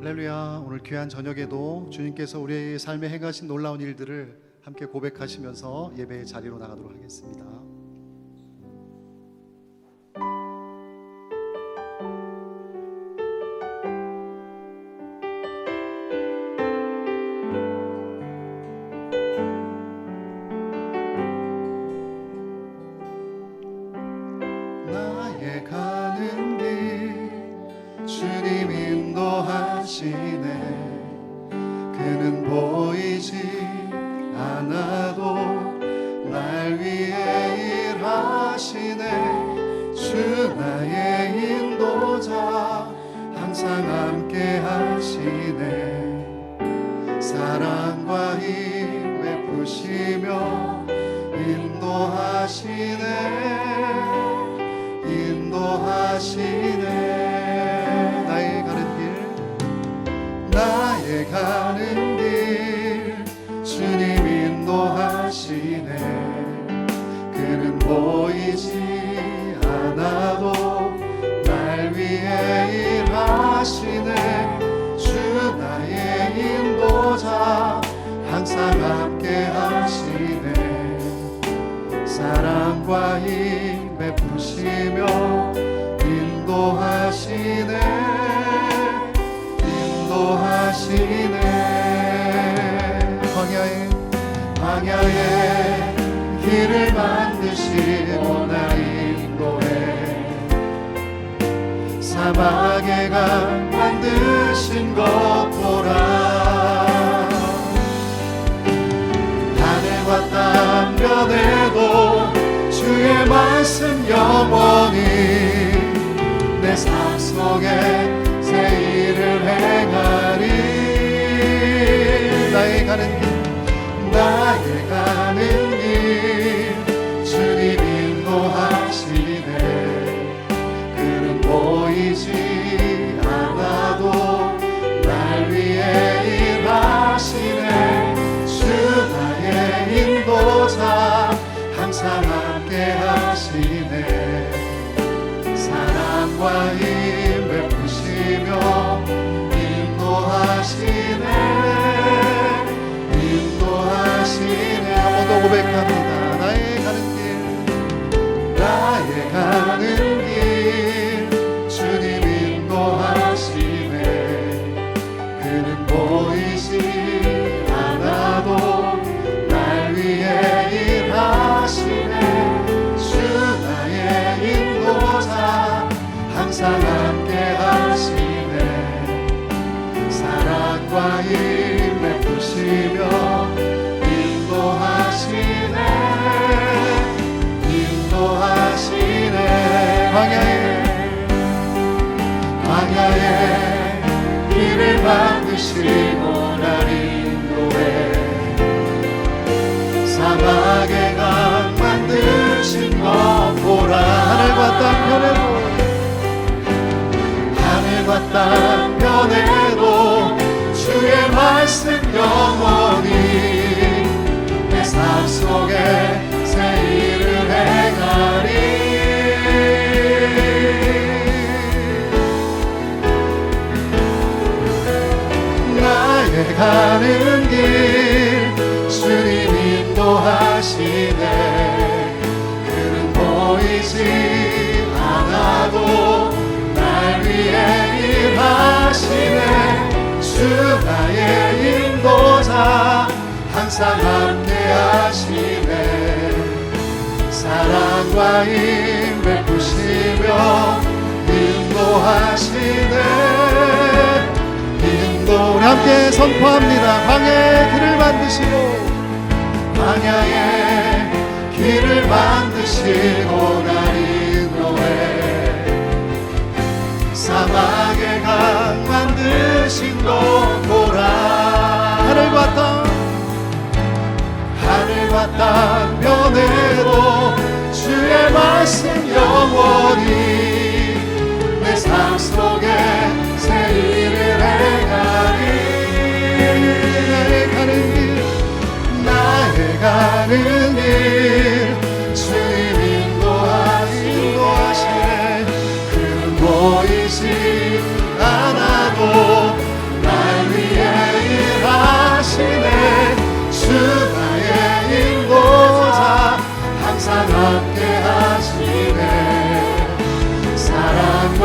할렐루야 오늘 귀한 저녁에도 주님께서 우리의 삶에 행하신 놀라운 일들을 함께 고백하시면서 예배의 자리로 나가도록 하겠습니다. 항 인도하시네. 인도하시네. 광야에 광야에 길을 만드시고 나 인도해 사막에 강 만드신 것 보라. 하늘과 땅 변해도 주의 말씀 영원히. 내 삶 속에 새 일을 행하리. 나의 가는 길 나의 가는 길 주님 인도하시네 그는 보이지 항상 함께 하시네. 사랑과 힘 베푸시며 인도하시네. 인도하시네. 광야에 광야에 길을 만드시고 날 인도해. 사막에 강 만드신 것 보라. 하늘과 땅 하늘과 땅 변해도 주의 말씀 영원히 내 삶 속에 새 일을 행하리. 나의 가는 길 나의 인도자 항상 함께 하시네. 사랑과 힘 베푸시며 인도하시네. 인도 우리 함께 선포합니다. 광야의 길을 만드시고 광야에 길을 만드시고 날인 땅 변해도 주의 말씀 영원히 내 삶 속에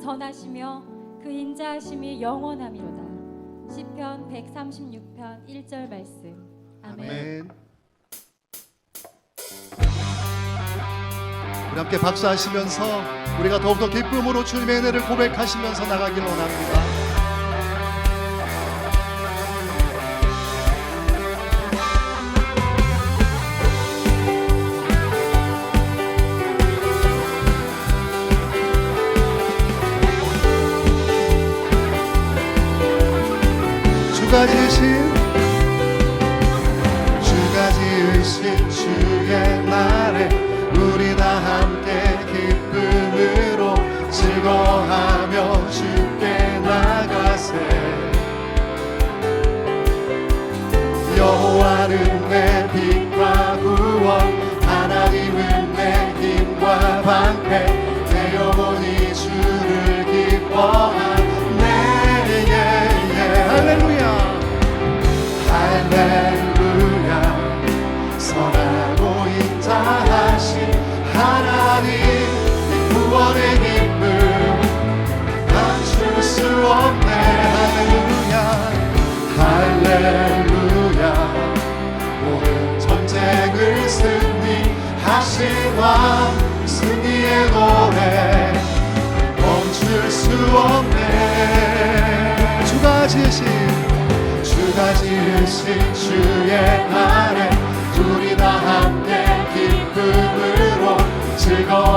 선하시며 그 인자하심이 영원함이로다. 시편 136편 1절 말씀. 아멘. 아멘. 우리 함께 박수하시면서 우리가 더욱더 기쁨으로 주님의 은혜를 고백하시면서 나가길 원합니다. I'm planque 신축의 아래 우리 다 함께 기쁨으로 즐거워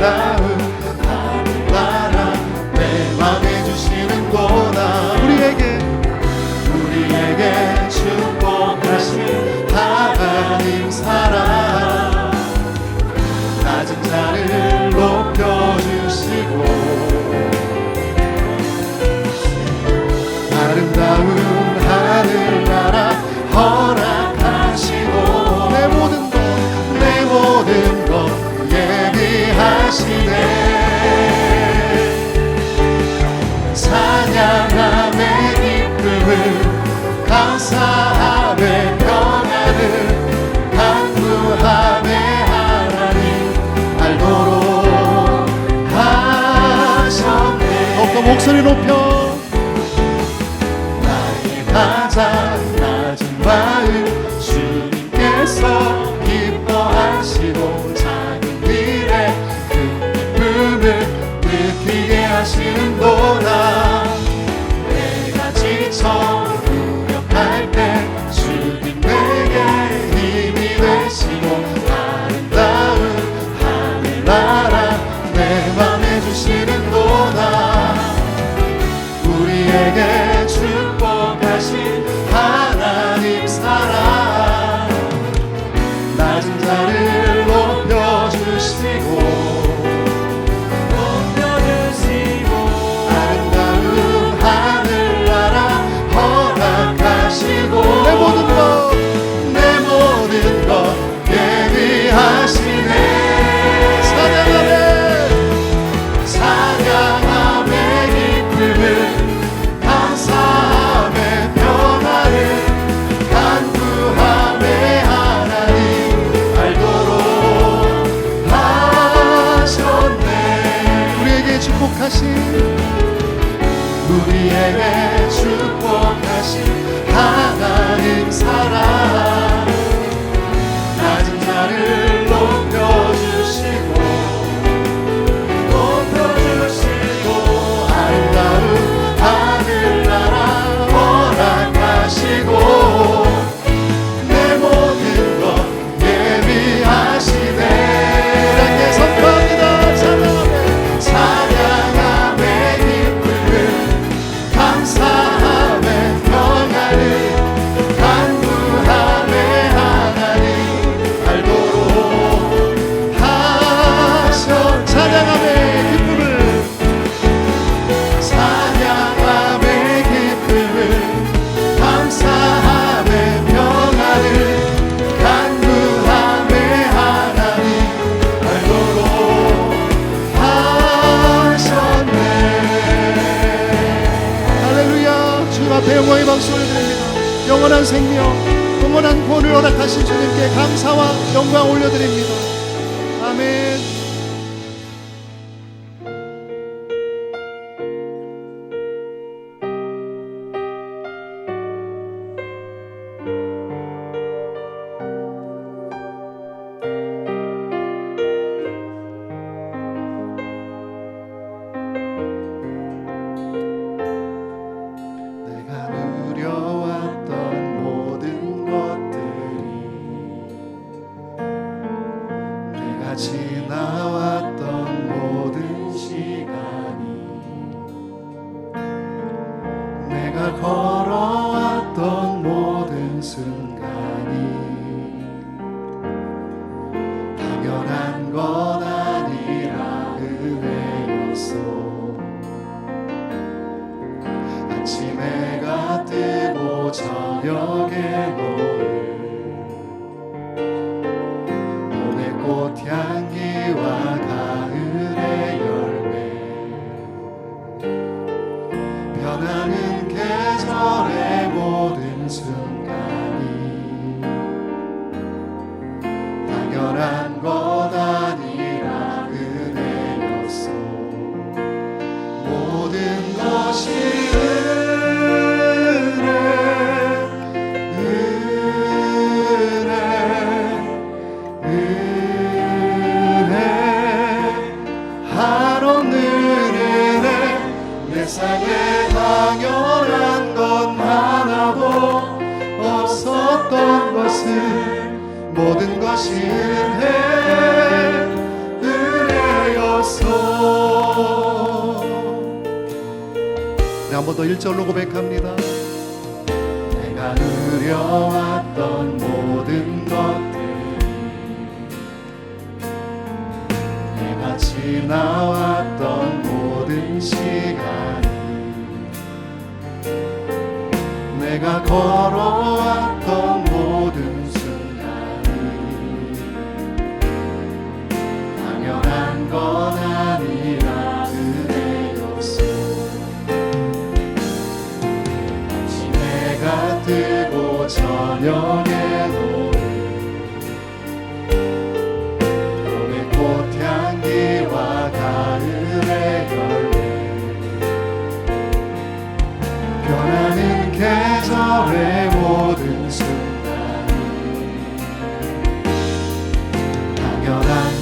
나 목소리 높여. Senhor. 영원한 생명, 영원한 권을 허락하신 주님께 감사와 영광 올려드립니다. 같이 나와 당연한 건 아니라 은혜였어 모든 것이 은혜 은혜 은혜. 한없는 은혜. 내 삶에 당연한 건 하나도 없었던 것을 모든 것이 더 1절로 고백합니다. 내가 누려왔던 모든 것들이 내가 지나왔던 모든 시간이 내가 걸어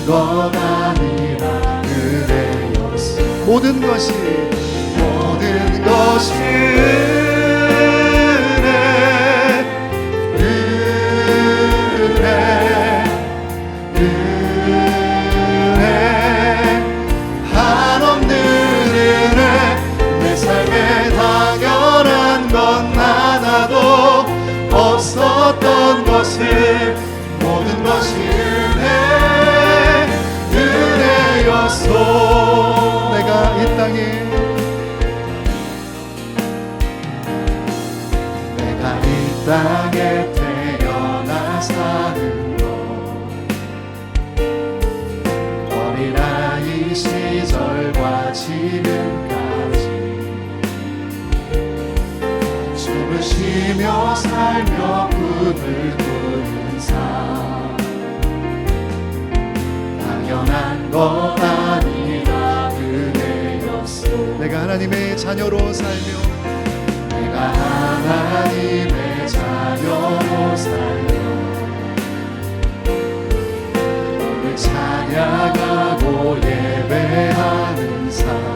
건 아니라 은혜였어 모든 것이 모든 것이 쉬며 살며 꿈을 꾸는 삶. 당연한 건 아니라 은혜였어 내가 하나님의 자녀로 살며 내가 하나님의 자녀로 살며 오늘 찬양하고 예배하는 삶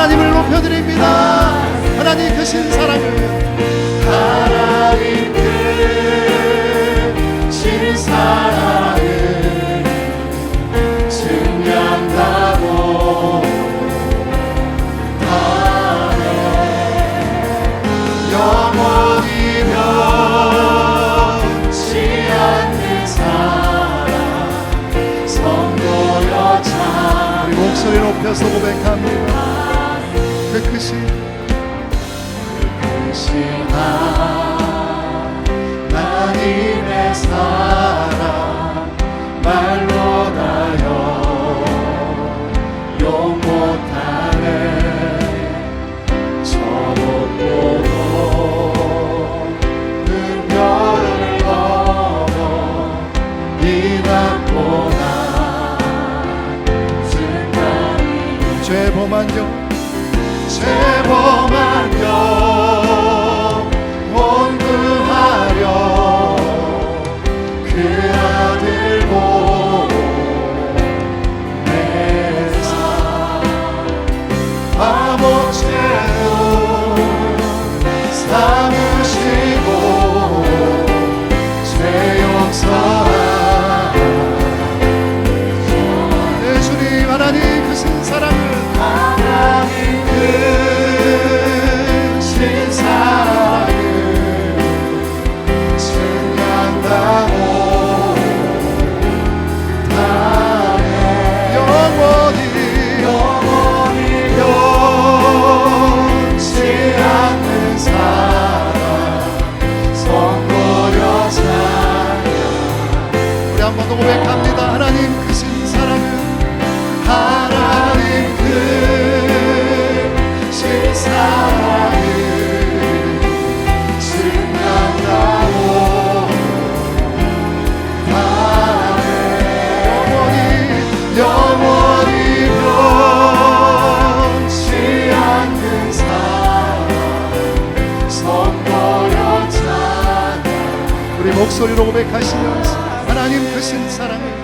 하나님을 높여드립니다. 하나님 크신 사랑을. 하나님 크신 사랑을 증명한다고 다해 영원히 변치 않는 사랑 성도여 참 목소리 높여서 고백합니다. 소리로 고백하시면서 하나님 크신 사랑을